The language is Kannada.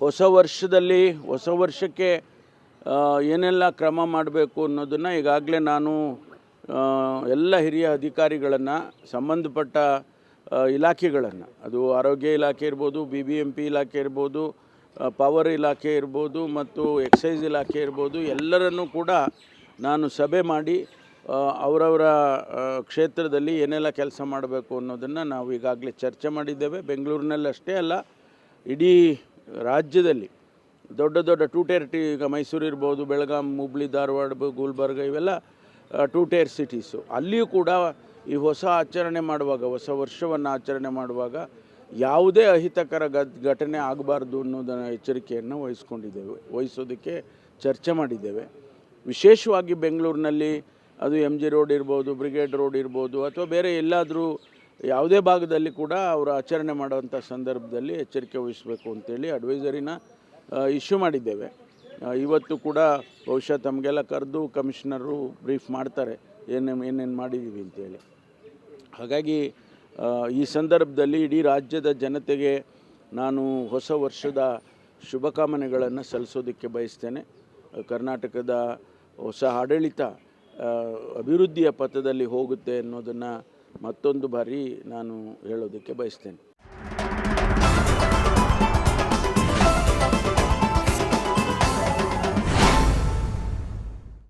ಹೊಸ ವರ್ಷದಲ್ಲಿ, ಹೊಸ ವರ್ಷಕ್ಕೆ ಏನೆಲ್ಲ ಕ್ರಮ ಮಾಡಬೇಕು ಅನ್ನೋದನ್ನು ಈಗಾಗಲೇ ನಾನು ಎಲ್ಲ ಹಿರಿಯ ಅಧಿಕಾರಿಗಳನ್ನು, ಸಂಬಂಧಪಟ್ಟ ಇಲಾಖೆಗಳನ್ನು, ಅದು ಆರೋಗ್ಯ ಇಲಾಖೆ ಇರ್ಬೋದು, ಬಿ ಬಿ ಎಂ ಪಿ ಇಲಾಖೆ ಇರ್ಬೋದು ಪವರ್ ಇಲಾಖೆ ಇರ್ಬೋದು ಮತ್ತು ಎಕ್ಸೈಸ್ ಇಲಾಖೆ ಇರ್ಬೋದು, ಎಲ್ಲರನ್ನೂ ಕೂಡ ನಾನು ಸಭೆ ಮಾಡಿ ಅವರವರ ಕ್ಷೇತ್ರದಲ್ಲಿ ಏನೆಲ್ಲ ಕೆಲಸ ಮಾಡಬೇಕು ಅನ್ನೋದನ್ನು ನಾವು ಈಗಾಗಲೇ ಚರ್ಚೆ ಮಾಡಿದ್ದೇವೆ. ಬೆಂಗಳೂರಿನಲ್ಲಷ್ಟೇ ಅಲ್ಲ, ಇಡೀ ರಾಜ್ಯದಲ್ಲಿ ದೊಡ್ಡ ದೊಡ್ಡ ಟೂ ಟೇರ್ ಟಿ ಈಗ ಮೈಸೂರು ಇರ್ಬೋದು, ಬೆಳಗಾಂ, ಹುಬ್ಳಿ, ಧಾರವಾಡ, ಗುಲ್ಬರ್ಗ ಇವೆಲ್ಲ ಟೂ ಟೇರ್ ಸಿಟೀಸು ಅಲ್ಲಿಯೂ ಕೂಡ ಈ ಹೊಸ ಆಚರಣೆ ಮಾಡುವಾಗ, ಹೊಸ ವರ್ಷವನ್ನು ಆಚರಣೆ ಮಾಡುವಾಗ ಯಾವುದೇ ಅಹಿತಕರ ಘಟನೆ ಆಗಬಾರ್ದು ಅನ್ನೋದನ್ನು ಎಚ್ಚರಿಕೆಯನ್ನು ವಹಿಸ್ಕೊಂಡಿದ್ದೇವೆ, ವಹಿಸೋದಕ್ಕೆ ಚರ್ಚೆ ಮಾಡಿದ್ದೇವೆ. ವಿಶೇಷವಾಗಿ ಬೆಂಗಳೂರಿನಲ್ಲಿ ಅದು ಎಂ ಜಿ ರೋಡ್ ಇರ್ಬೋದು ಬ್ರಿಗೇಡ್ ರೋಡ್ ಇರ್ಬೋದು, ಅಥವಾ ಬೇರೆ ಎಲ್ಲಾದರೂ ಯಾವುದೇ ಭಾಗದಲ್ಲಿ ಕೂಡ ಅವರು ಆಚರಣೆ ಮಾಡುವಂಥ ಸಂದರ್ಭದಲ್ಲಿ ಎಚ್ಚರಿಕೆ ವಹಿಸಬೇಕು ಅಂತೇಳಿ ಅಡ್ವೈಸರಿನ ಇಶ್ಯೂ ಮಾಡಿದ್ದೇವೆ. ಇವತ್ತು ಕೂಡ ಬಹುಶಃ ತಮಗೆಲ್ಲ ಕರೆದು ಕಮಿಷನರು ಬ್ರೀಫ್ ಮಾಡ್ತಾರೆ ಏನೇನು ಏನೇನು ಮಾಡಿದ್ದೀವಿ ಅಂತೇಳಿ. ಹಾಗಾಗಿ ಈ ಸಂದರ್ಭದಲ್ಲಿ ಇಡೀ ರಾಜ್ಯದ ಜನತೆಗೆ ನಾನು ಹೊಸ ವರ್ಷದ ಶುಭಕಾಮನೆಗಳನ್ನು ಸಲ್ಲಿಸೋದಕ್ಕೆ ಬಯಸ್ತೇನೆ. ಕರ್ನಾಟಕದ ಹೊಸ ಆಡಳಿತ ಅಭಿವೃದ್ಧಿಯ ಪಥದಲ್ಲಿ ಹೋಗುತ್ತೆ ಅನ್ನೋದನ್ನು ಮತ್ತೊಂದು ಬಾರಿ ನಾನು ಹೇಳೋದಕ್ಕೆ ಬಯಸ್ತೇನೆ.